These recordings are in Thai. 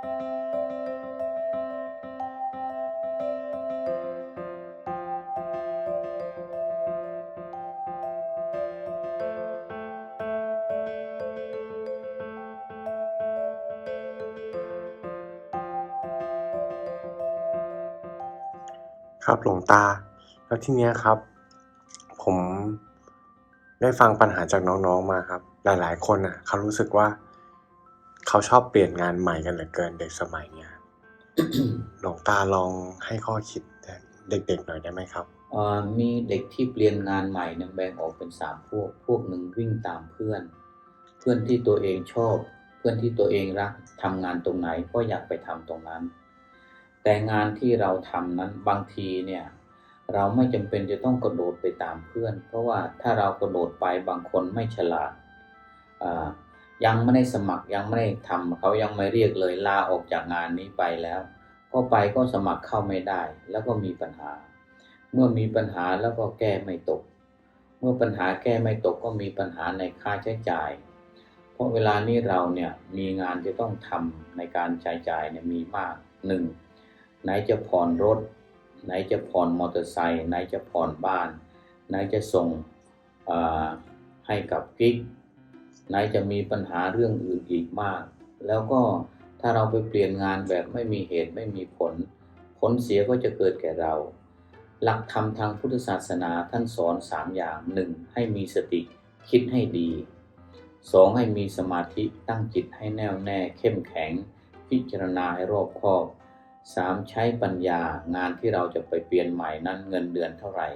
ครับหลวงตา แล้วทีเนี้ยครับ ผมได้ฟังปัญหาจากน้องๆมาครับ หลายๆ คนอะเขารู้สึกว่า เขาชอบเปลี่ยนงานใหม่กันเหลือเกินเด็กสมัยเนี้ยหลวงตาลองให้ข้อคิดเด็กๆหน่อยได้ไหมครับเอ่อมีเด็กที่เปลี่ยนงานใหม่เนี่ยแบ่งออกเป็นสามพวก พวกหนึ่งวิ่งตามเพื่อน เพื่อนที่ตัวเองชอบ เพื่อนที่ตัวเองรักทำงานตรงไหนก็อยากไปทำตรงนั้น แต่งานที่เราทำนั้นบางทีเนี่ยเราไม่จำเป็นจะต้องกระโดดไปตามเพื่อน เพราะว่าถ้าเรากระโดดไปบางคนไม่ฉลาดอ่า ยังไม่ได้สมัครยังไม่ได้ทำเขายังไม่เรียกเลยลาออกจากงานนี้ไปแล้ว ก็ไปก็สมัครเข้าไม่ได้ แล้วก็มีปัญหา เมื่อมีปัญหาแล้วก็แก้ไม่ตก เมื่อปัญหาแก้ไม่ตกก็มีปัญหาในค่าใช้จ่าย เพราะเวลานี้เราเนี่ยมีงานจะต้องทำในการใช้จ่ายเนี่ยมีมากหนึ่งไหนจะผ่อนรถ ไหนจะผ่อนมอเตอร์ไซค์ไหนจะผ่อนบ้าน ไหนจะส่งให้กับกิ๊ก ไหนจะมีปัญหาเรื่องอื่นอีกมาก แล้วก็ถ้าเราไปเปลี่ยนงานแบบไม่มีเหตุไม่มีผล ผลเสียก็จะเกิดแก่เรา หลักธรรมทางพุทธศาสนาท่านสอนสามอย่างหนึ่งให้มีสติคิดให้ดีสองให้มีสมาธิตั้งจิตให้แน่วแน่เข้มแข็ง พิจารณาให้รอบคอบสามใช้ปัญญางานที่เราจะไปเปลี่ยนใหม่นั้นเงินเดือนเท่าไหร่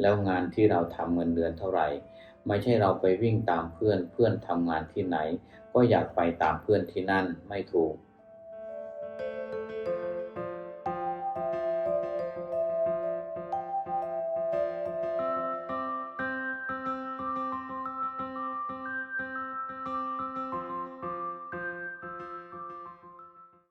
แล้วงานที่เราทำเงินเดือนเท่าไหร่ ไม่ใช่เราไปวิ่งตามเพื่อนเพื่อนทำงานที่ไหน ก็อยากไปตามเพื่อนที่นั่นไม่ถูก